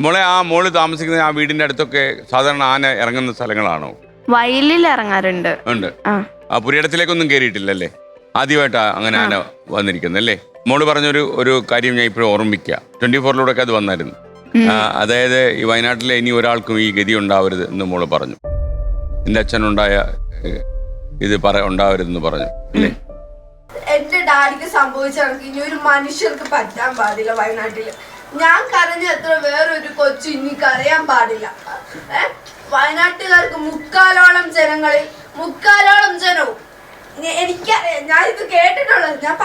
മോളെ ആ മോൾ താമസിക്കുന്ന ആ വീടിന്റെ അടുത്തൊക്കെ സാധാരണ ആന ഇറങ്ങുന്ന സ്ഥലങ്ങളാണോ? വയലിൽ ഇറങ്ങാറുണ്ട്. ഉണ്ട്. ആ. പുരയിടത്തിലേക്കൊന്നും കയറിയിട്ടില്ലല്ലേ ആദ്യമായിട്ടാ അങ്ങനെ ആന വന്നിരിക്കുന്നത് അല്ലേ? മോൾ പറഞ്ഞൊരു ഒരു കാര്യം ഞാൻ ഇപ്പോഴും ഓർമ്മിക്കുക. ട്വന്റി ഫോറിലൂടെ ഒക്കെ അത് വന്നായിരുന്നു അതായത് ഈ വയനാട്ടിലെ ഇനി ഒരാൾക്കും ഈ ഗതി ഉണ്ടാവരുത് എന്ന് മോൾ പറഞ്ഞു. എന്റെ അച്ഛനുണ്ടായ ഇത് പറ ഉണ്ടാവരുതെന്ന് പറഞ്ഞു. അല്ലേ? എന്റെ ഡാഡിക്ക് സംഭവിച്ച ഇനി ഒരു മനുഷ്യർക്ക് പറ്റാൻ പാടില്ല വയനാട്ടിൽ. ഞാൻ കരഞ്ഞ എത്ര വേറൊരു കൊച്ചു ഇനി കരയാൻ പാടില്ല. ഏർ വയനാട്ടുകാർക്ക് മുക്കാലോളം ജനങ്ങളിൽ മുക്കാലോളം ജനവും. എനിക്കറിയാം ഞാൻ ഇത് കേട്ടിട്ടുള്ളത് ഞാൻ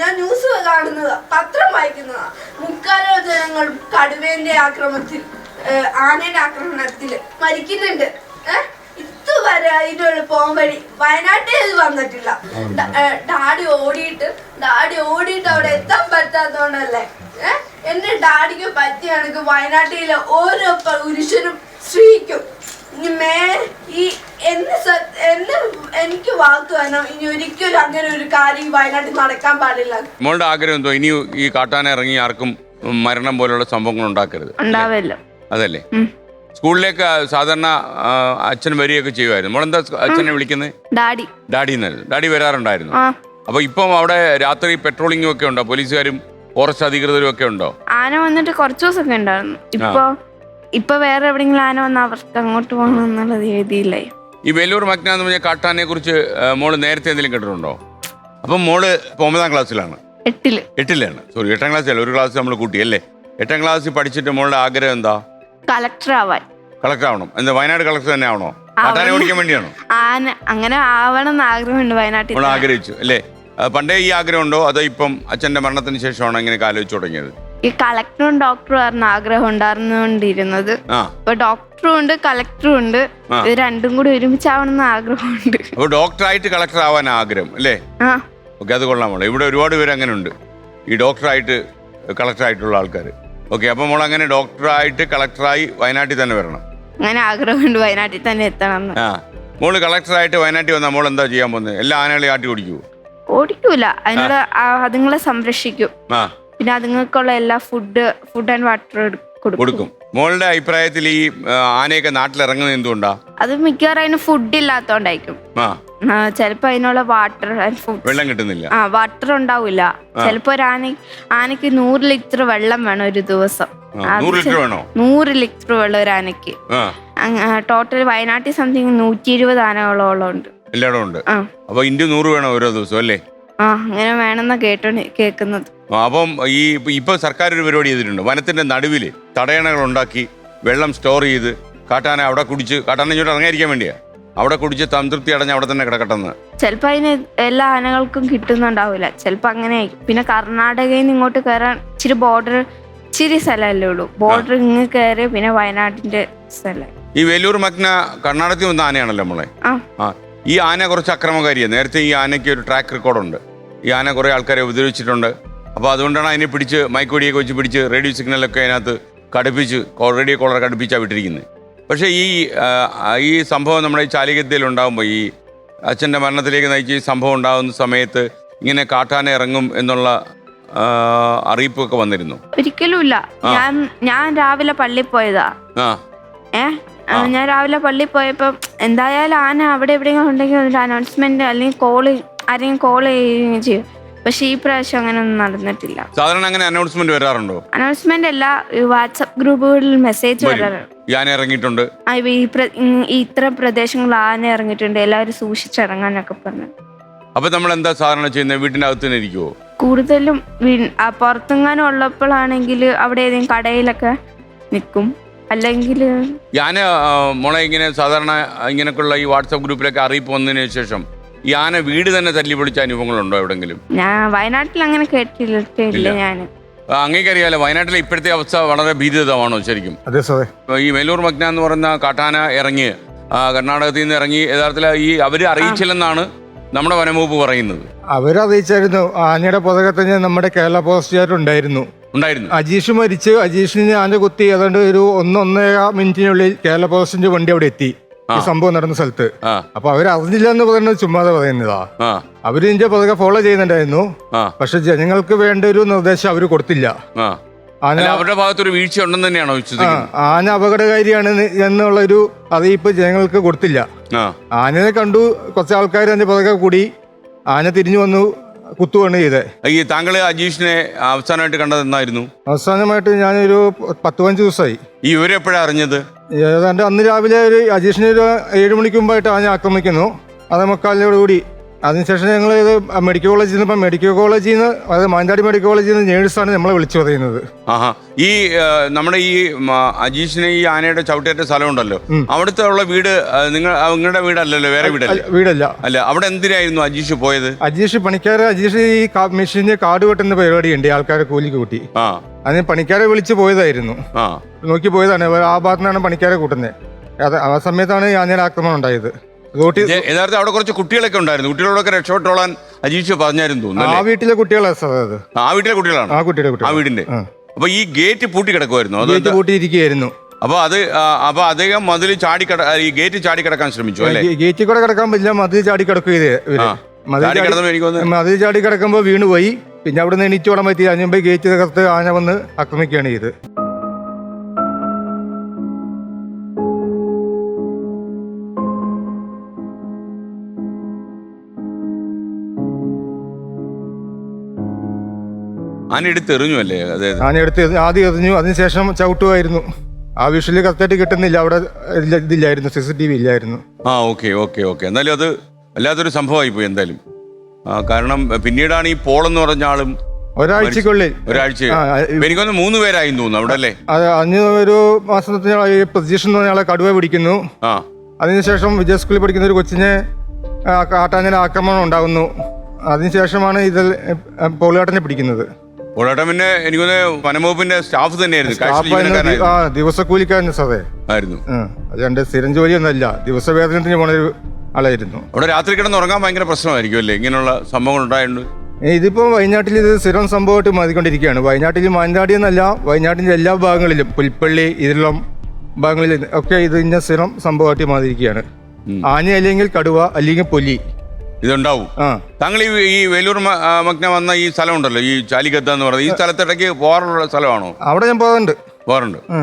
ഞാൻ ന്യൂസ് കാണുന്നതാ പത്രം വായിക്കുന്നതാ. മുക്കാലോളം ജനങ്ങൾ കടുവേന്റെ ആക്രമത്തിൽ ആനയുടെ ആക്രമണത്തിൽ മരിക്കുന്നുണ്ട്. ഇതുവരെ അതിനുള്ള പോകാൻ വഴി വയനാട്ടിൽ ഇത് വന്നിട്ടില്ല ഡാഡി ഓടിയിട്ട് ഡാഡി ഓടിയിട്ട് അവിടെ എത്താൻ പറ്റാത്തോണ്ടല്ലേ എന്റെ ഡാഡിക്ക് പറ്റിയാണെങ്കിൽ വയനാട്ടിലെ ഓരോ പുരുഷനും സ്ത്രീക്കും. ഇനി മേ ഈ എന്ന് എന്ന് എനിക്ക് വാക്ക് വേണം. ഇനി ഒരിക്കലും അങ്ങനെ ഒരു കാര്യം ഈ വയനാട്ടിൽ നടക്കാൻ പാടില്ല. മോളുടെ ആഗ്രഹം എന്തോ? ഇനി ഈ കാട്ടാന ഇറങ്ങി ആർക്കും മരണം പോലുള്ള സംഭവങ്ങൾ ഉണ്ടാക്കരുത്. ഉണ്ടാവില്ല. അതല്ലേ? സ്കൂളിലേക്ക് സാധാരണ അച്ഛൻ വരികയൊക്കെ ചെയ്യുമായിരുന്നു. മോളെന്താ അച്ഛനെ വിളിക്കുന്നത് ഡാഡി. Daddy daddy വരാറുണ്ടായിരുന്നു. അപ്പൊ ഇപ്പം അവിടെ രാത്രി പെട്രോളിംഗും ഒക്കെ ഉണ്ടോ? പോലീസുകാരും ഫോറസ്റ്റ് അധികൃതരും ഒക്കെ ഉണ്ടോ? ആന വന്നിട്ട് കുറച്ചു ദിവസമൊക്കെ ഉണ്ടായിരുന്നു. ഇപ്പൊ ഇപ്പൊ വേറെ എവിടെങ്കിലും ആന വന്നാൽ അവർക്ക് അങ്ങോട്ട് പോകണം എന്നുള്ളത് എഴുതിയില്ലേ ഈ വെല്ലൂർ മഗ്ന എന്ന് പറഞ്ഞ കാട്ടാനെ കുറിച്ച് മോൾ നേരത്തെ എന്തെങ്കിലും കേട്ടിട്ടുണ്ടോ? അപ്പം മോൾ ഇപ്പൊ ഒമ്പതാം ക്ലാസ്സിലാണ്. എട്ടിൽ. എട്ടിലാണ്. സോറി എട്ടാം ക്ലാസ്സിലല്ല ഒരു ക്ലാസ് നമ്മൾ കൂട്ടി അല്ലേ? എട്ടാം ക്ലാസ്സിൽ പഠിച്ചിട്ട് മോളുടെ ആഗ്രഹം എന്താ? കളക്ടർ ആവാൻ. കളക്ടർ ആവണം. എന്താ വയനാട് കളക്ടർ തന്നെ ആവണോ? കാട്ടാനെ ഓടിക്കാൻ വേണ്ടിയാണോ? ആന അങ്ങനെ ആവണം എന്ന് ആഗ്രഹമുണ്ട് വയനാട്ടിൽ. ആഗ്രഹിച്ചു അല്ലേ? പണ്ടേ ഈ ആഗ്രഹം ഉണ്ടോ അതോ ഇപ്പം അച്ഛന്റെ മരണത്തിന് ശേഷമാണ് ഇങ്ങനെ ആലോചിച്ചു തുടങ്ങിയത്? ഈ കളക്ടറും ഡോക്ടറും ആയിരുന്നു ആഗ്രഹം ഉണ്ടായിരുന്നുകൊണ്ടിരുന്നത്. ഇപ്പൊ ഡോക്ടറും ഉണ്ട് കളക്ടറും ഉണ്ട്. ഇത് രണ്ടും കൂടി ഒരുമിച്ചാവണമെന്ന് ആഗ്രഹമുണ്ട്. അപ്പൊ ഡോക്ടറായിട്ട് കളക്ടർ ആവാൻ ആഗ്രഹം അല്ലേ? ഓക്കെ അത് കൊള്ളാമല്ലോ ഇവിടെ ഒരുപാട് പേര് അങ്ങനെ ഉണ്ട് ഈ ഡോക്ടറായിട്ട് കളക്ടറായിട്ടുള്ള ആൾക്കാർ ഓക്കെ അപ്പൊ മോൾ അങ്ങനെ ഡോക്ടറായിട്ട് കളക്ടറായി വയനാട്ടിൽ തന്നെ വരണം. അങ്ങനെ ആഗ്രഹമുണ്ട് വയനാട്ടിൽ തന്നെ എത്തണം ആ. മോൾ കളക്ടറായിട്ട് വയനാട്ടിൽ വന്നാൽ മോൾ എന്താ ചെയ്യാൻ പോകുന്നത്? എല്ലാ ആനകളെയും ആട്ടി ഓടിക്കുവോ? ഓടിക്കൂല. അതിനോട് ആ- അതുങ്ങളെ സംരക്ഷിക്കും. ആ. പിന്നെ അതുങ്ങൾക്കുള്ള എല്ലാ ഫുഡ് ഫുഡ് ആൻഡ് വാട്ടർ കൊടുക്കും. കൊടുക്കും. മോളുടെ അഭിപ്രായത്തിൽ ഈ ആ, നാട്ടിൽ ഇറങ്ങുന്നത് എന്തുകൊണ്ടാ? അത് മിക്കവാറും അതിന് ഫുഡ് ഇല്ലാത്തോണ്ടായിരിക്കും. ആ. ആ, ചിലപ്പോ അതിനുള്ള വാട്ടർ ആൻഡ് ഫുഡ് വെള്ളം കിട്ടുന്നില്ല. ആ വാട്ടർ ഉണ്ടാവില്ല ചിലപ്പോ ഒരു ആന ആനക്ക് നൂറ് ലിറ്റർ വെള്ളം വേണം ഒരു ദിവസം. ആ, അത് നൂറ് ലിറ്റർ വേണോ? നൂറ് ലിറ്റർ വെള്ളം ഒരു ആനക്ക് ആ. ടോട്ടൽ വയനാട്ടിൽ സംതിങ് നൂറ്റി ഇരുപത് ആനകളോളം ഉണ്ട്. എല്ലായിടവും ഉണ്ട്. ആ. അപ്പൊ ഇന്ത്യ നൂറ് വേണം ഓരോ ദിവസം അല്ലേ? ആ അങ്ങനെ വേണമെന്ന കേട്ടോ കേൾക്കുന്നത്. ആ, അപ്പം ഈ ഇപ്പൊ- സർക്കാർ ഒരു പരിപാടി ചെയ്തിട്ടുണ്ട്. വനത്തിന്റെ നടുവിൽ തടയണകൾ ഉണ്ടാക്കി വെള്ളം സ്റ്റോർ ചെയ്ത് കാട്ടാന അവിടെ കുടിച്ച് കാട്ടാന ഇങ്ങോട്ട് ഇറങ്ങാതിരിക്കാൻ വേണ്ടിയാ. അവിടെ കുടിച്ച് സംതൃപ്തി അടഞ്ഞ് അവിടെ തന്നെ കിടക്കട്ടെന്ന്. ചിലപ്പോ അതിന് എല്ലാ ആനകൾക്കും കിട്ടുന്നുണ്ടാവില്ല. ചിലപ്പോ അങ്ങനെ ആയിരിക്കും പിന്നെ കർണാടകയിൽ നിന്ന് ഇങ്ങോട്ട് കയറാൻ ഇച്ചിരി ബോർഡർ ഇച്ചിരി സ്ഥലമല്ലേ ഉള്ളൂ. ബോർഡർ ഇങ്ങ് കയറി പിന്നെ വയനാട്ടിന്റെ സ്ഥലം. ഈ വേലൂർ മഗ്ന കർണാടകത്തിൽ വന്ന ആനയാണല്ലോ നമ്മളെ ആ. ആ ഈ ആന കുറച്ച് അക്രമകാരിയാണ് നേരത്തെ ഈ ആനയ്ക്ക് ഒരു ട്രാക്ക് റെക്കോർഡുണ്ട് ഈ ആന കുറേ ആൾക്കാരെ ഉപദ്രവിച്ചിട്ടുണ്ട്. അപ്പോൾ അതുകൊണ്ടാണ് അതിനെ പിടിച്ച് മൈക്കോടിയൊക്കെ വെച്ച് പിടിച്ച് റേഡിയോ സിഗ്നലൊക്കെ അതിനകത്ത് കടുപ്പിച്ച് റേഡിയോ കോളർ കടുപ്പിച്ചാണ് വിട്ടിരിക്കുന്നത് പക്ഷേ ഈ ഈ സംഭവം നമ്മുടെ ഈ ചാലികത്തിൽ ഉണ്ടാകുമ്പോൾ ഈ അച്ഛന്റെ മരണത്തിലേക്ക് നയിച്ച് ഈ സംഭവം ഉണ്ടാകുന്ന സമയത്ത് ഇങ്ങനെ കാട്ടാന ഇറങ്ങും എന്നുള്ള അറിയിപ്പൊക്കെ വന്നിരുന്നു. ഒരിക്കലും ഇല്ല ഞാൻ ഞാൻ രാവിലെ പള്ളി പോയതാ. ആ. ഏ? ആ, ഞാൻ രാവിലെ പള്ളി പോയപ്പോ എന്തായാലും ആന അവിടെ എവിടെയെങ്കിലും ഉണ്ടെങ്കിൽ ഒരു അനൗൺസ്മെന്റ് അല്ലെങ്കിൽ കോൾ ആരെങ്കിലും കോൾ ചെയ്യുകയും ചെയ്യും. പക്ഷെ ഈ പ്രാവശ്യം അങ്ങനെ ഒന്നും നടന്നിട്ടില്ല. സാധാരണ അങ്ങനെ അനൗൺസ്മെന്റ് വരാറുണ്ടോ? അനൗൺസ്മെന്റ് അല്ല വാട്സ്ആപ്പ് ഗ്രൂപ്പുകളിൽ മെസ്സേജ് വരും. വരാറുണ്ട്. ഇറങ്ങിയിട്ടുണ്ട്. ആ, ഇപ്പൊ ഈ പ്ര- ഇ- ഈ ഇത്ര പ്രദേശങ്ങളിൽ ആന ഇറങ്ങിയിട്ടുണ്ട്. എല്ലാവരും സൂക്ഷിച്ചിറങ്ങാനൊക്കെ പറഞ്ഞു. അപ്പൊ നമ്മൾ എന്താ സാധാരണ ചെയ്യുന്നത്? വീട്ടിന്റെ അകത്ത് തന്നെ ഇരിക്കുവോ? കൂടുതലും വീ- ആ, പുറത്തെങ്ങാനും ഉള്ളപ്പോഴാണെങ്കിൽ അവിടെ ഏതെങ്കിലും കടയിലൊക്കെ നിൽക്കും. അല്ലെങ്കിൽ ഞാൻ മോളെ ഇങ്ങനെ സാധാരണ ഇങ്ങനെയൊക്കെയുള്ള ഈ വാട്സാപ്പ് ഗ്രൂപ്പിലൊക്കെ അറിയിപ്പ് വന്നതിന് ശേഷം ഈ ആന വീട് തന്നെ തല്ലി പൊളിച്ച അനുഭവങ്ങളുണ്ടോ എവിടെങ്കിലും? ഞാൻ വയനാട്ടിൽ അങ്ങനെ കേട്ടിട്ടില്ല ഞാൻ അങ്ങേക്കറിയാലോ വയനാട്ടിലെ ഇപ്പോഴത്തെ അവസ്ഥ വളരെ ഭീതിതമാണോ ശരിക്കും? അതെ സാറേ. ഈ വേലൂർ മഗ്ന എന്ന് പറയുന്ന കാട്ടാന ഇറങ്ങി കർണാടകത്തിൽ നിന്ന് ഇറങ്ങി യഥാർത്ഥത്തിൽ ഈ അവർ അറിയിച്ചില്ലെന്നാണ് നമ്മുടെ വനംവകുപ്പ് പറയുന്നത്. അവരറിയിച്ചായിരുന്നു ആനയുടെ പുതകത്തിന് നമ്മുടെ കേരള പോസ്റ്റുകാരുണ്ടായിരുന്നു ഉണ്ടായിരുന്നു. അജീഷ് മരിച്ച് അജീഷിന് ആന കുത്തി ഏതാണ്ട് ഒരു ഒന്നൊന്നര മിനിറ്റിനുള്ളിൽ കേരള പോസ്റ്റിന്റെ വണ്ടി അവിടെ എത്തി. ഈ സംഭവം നടന്ന സ്ഥലത്ത്. അപ്പൊ അവർ അറിഞ്ഞില്ല എന്ന് പറയുന്നത്. ചുമ്മാതെ പറയുന്നതാ അവർ ഇതിന്റെ പുറകെ ഫോളോ ചെയ്യുന്നുണ്ടായിരുന്നു. പക്ഷെ ജനങ്ങൾക്ക് വേണ്ട ഒരു നിർദ്ദേശം അവർ കൊടുത്തില്ല. ആന അവരുടെ ഭാഗത്തൊരു വീഴ്ച ഉണ്ടെന്ന് തന്നെയാണോ ആന അപകടകാരിയാണ് എന്നുള്ള ഒരു അറിയിപ്പ് ജനങ്ങൾക്ക് കൊടുത്തില്ല. ആനയെ കണ്ടു കുറച്ച് ആൾക്കാർ അതിന്റെ പുറകെ കൂടി. ആന തിരിഞ്ഞു വന്നു. കുത്തുകയാണ് ചെയ്തത്. ഈ താങ്കൾ അജീഷിനെ അവസാനമായിട്ട് കണ്ടത് എന്നായിരുന്നു? അവസാനമായിട്ട് ഞാനൊരു പത്ത് പതിനഞ്ച് ദിവസമായി. ഈ വിവരം എപ്പോഴാണ് അറിഞ്ഞത്? ഏതാണ്ട് അന്ന് രാവിലെ ഒരു അജീഷിനെ ഒരു ഏഴ് മണിക്ക് മുമ്പായിട്ട് ഞാൻ ആക്രമിക്കുന്നു. അതേ മുക്കാലിനോട് കൂടി അതിനുശേഷം ഞങ്ങൾ ഇത് മെഡിക്കൽ കോളേജിൽ നിന്ന് ഇപ്പം മെഡിക്കൽ കോളേജിൽ നിന്ന് അതായത് മാനന്തവാടി മെഡിക്കൽ കോളേജിൽ നിന്ന് നേഴ്സാണ് നമ്മളെ വിളിച്ചു പറയുന്നത്. ആഹാ. ഈ നമ്മുടെ ഈ മ, അജീഷിനെ ഈ ആനയുടെ ചവിട്ടേറ്റ സ്ഥലമുണ്ടല്ലോ. അവിടുത്തെ ഉള്ള വീട് നിങ്ങൾ നിങ്ങളുടെ വീടല്ലല്ലോ വേറെ വീടല്ലേ? വീടല്ല. അല്ല അവിടെ എന്തിനായിരുന്നു അജീഷ് പോയത്? അജീഷ് പണിക്കാരെ അജീഷ് ഈ കാ- മെഷീന് കാട് വെട്ടുന്ന പരിപാടിയുണ്ട് ഈ ആൾക്കാരെ കൂലിക്ക് കൂട്ടി. ആ. അതിന് പണിക്കാരെ വിളിച്ച് പോയതായിരുന്നു. ആ. നോക്കി പോയതാണ്. ആ ഭാഗത്തുനിന്നാണ് പണിക്കാരെ കൂട്ടുന്നത്. അത് ആ സമയത്താണ് ഈ ആനയുടെ ആക്രമണം ഉണ്ടായത്. യഥാർത്ഥം അവിടെ കുറച്ച് കുട്ടികളൊക്കെ ഉണ്ടായിരുന്നു. കുട്ടികളോടൊക്കെ രക്ഷപ്പെട്ടോളാൻ അജീഷ് പറഞ്ഞായിരുന്നു തോന്നുന്നു ആ അല്ലേ? വീട്ടിലെ സാർ അത്. ആ വീട്ടിലെ കുട്ടികളാണ്? ആ കുട്ടിയുടെ ആ കുട്ടികൾ വീടിന്റെ? ആ. അപ്പൊ ഈ ഗേറ്റ് പൂട്ടി കിടക്കുമായിരുന്നു അത് ഗേറ്റ് പൂട്ടിയിരിക്കുകയായിരുന്നു. അപ്പൊ അത് ആ, അപ്പൊ അദ്ദേഹം മതിൽ ചാടി കട ഈ ഗേറ്റ് ചാടി കിടക്കാൻ ശ്രമിച്ചു അല്ലേ? ഗേ- ഗേറ്റിൽ കൂടെ കിടക്കാൻ പറ്റില്ല മതിൽ ചാടി കിടക്കുക ഇത് ഇവർ. ആ. മതിൽ ചാടി ചാടി കിടന്നപ്പോ എനിക്ക് തോന്നുന്നു മതിൽ ചാടി കിടക്കുമ്പോൾ വീണ് പോയി പിന്നെ അവിടെ നിന്ന് എണീറ്റോടാൻ പറ്റി അതിനുമ്പോ ഗേറ്റ് തകർത്ത് ആന വന്ന് ആക്രമിക്കുകയാണ് ചെയ്ത് ആന എറിഞ്ഞു അല്ലേ അതെ ആന എടുത്ത് എറി- ആദ്യം എറിഞ്ഞു. അതിനുശേഷം ചവിട്ടുമായിരുന്നു ആ വിഷൽ കറക്റ്റായിട്ട് കിട്ടുന്നില്ല. അവിടെ ഇല്ല- ഇതില്ലായിരുന്നു. സി സി ടി വി ഇല്ലായിരുന്നു. ആ ഓക്കെ ഓക്കെ ഓക്കെ. എന്നാലും അത് വല്ലാത്തൊരു സംഭവമായി പോയി എന്തായാലും. ആ, കാരണം പിന്നീടാണ് ഈ പോൾ എന്ന് പറഞ്ഞ ആളും ഒരാഴ്ചക്കുള്ളിൽ. ഒരാഴ്ച. ആ, ആ, എനിക്കൊന്ന് മൂന്ന് പേരായി തോന്നുന്നു അവിടെ അല്ലേ? അത് അന്ന് ഒരു മാസത്തിനാളെ പ്രതീക്ഷ എന്ന് പറഞ്ഞ ആളെ കടുവ പിടിക്കുന്നു. ആ. അതിനുശേഷം വിജയ സ്കൂളിൽ പഠിക്കുന്ന ഒരു കൊച്ചിനെ ആ, കാട്ടാനയുടെ ആക്രമണം ഉണ്ടാകുന്നു. അതിനുശേഷമാണ് ഇതിൽ പോളിയാട്ടനെ പിടിക്കുന്നത്. പോളേട്ടൻ പിന്നെ എനിക്കൊന്ന് വനംവകുപ്പിന്റെ സ്റ്റാഫ് തന്നെയായിരുന്നു. കാഴ്ച സ്റ്റാഫ് ആയിരുന്നു. ആ അല്ലാണ്ട് സ്ഥിരം ജോലിയൊന്നുമല്ല ദിവസവേതനത്തിന് പോണ ഒരു ആളായിരുന്നു. അവിടെ രാത്രി കിടന്ന് ഉറങ്ങാൻ ഭയങ്കര പ്രശ്നമായിരിക്കും അല്ലേ? ഇങ്ങനെയുള്ള സംഭവങ്ങൾ ഉണ്ടായിട്ടുണ്ട്. ഏ, ഇതിപ്പോ വയനാട്ടിൽ ഇത് സ്ഥിരം സംഭവമായിട്ട് മാറിക്കൊണ്ടിരിക്കുകയാണ്. വയനാട്ടിൽ മാനന്തവാടി എന്നല്ല വയനാട്ടിന്റെ എല്ലാ ഭാഗങ്ങളിലും പുൽപ്പള്ളി ഇരുളം ഭാഗങ്ങളിൽ ഒക്കെ ഇത് ഇന്ന സ്ഥിരം സംഭവമായിട്ട് മാറിയിരിക്കുകയാണ്. ആന അല്ലെങ്കിൽ കടുവ അല്ലെങ്കിൽ പുലി. ഇതുണ്ടാവും. താങ്കൾ ഈ ഈ വേലൂർ മഗ്ന വന്ന ഈ സ്ഥലം ഉണ്ടല്ലോ ഈ ചാലിക്കത്ത എന്ന് പറയുന്നത് ഈ സ്ഥലത്തിടയ്ക്ക് പോകാറുള്ള സ്ഥലമാണോ? അവിടെ ഞാൻ പോകാറുണ്ട്. പോകാറുണ്ട്. ആ.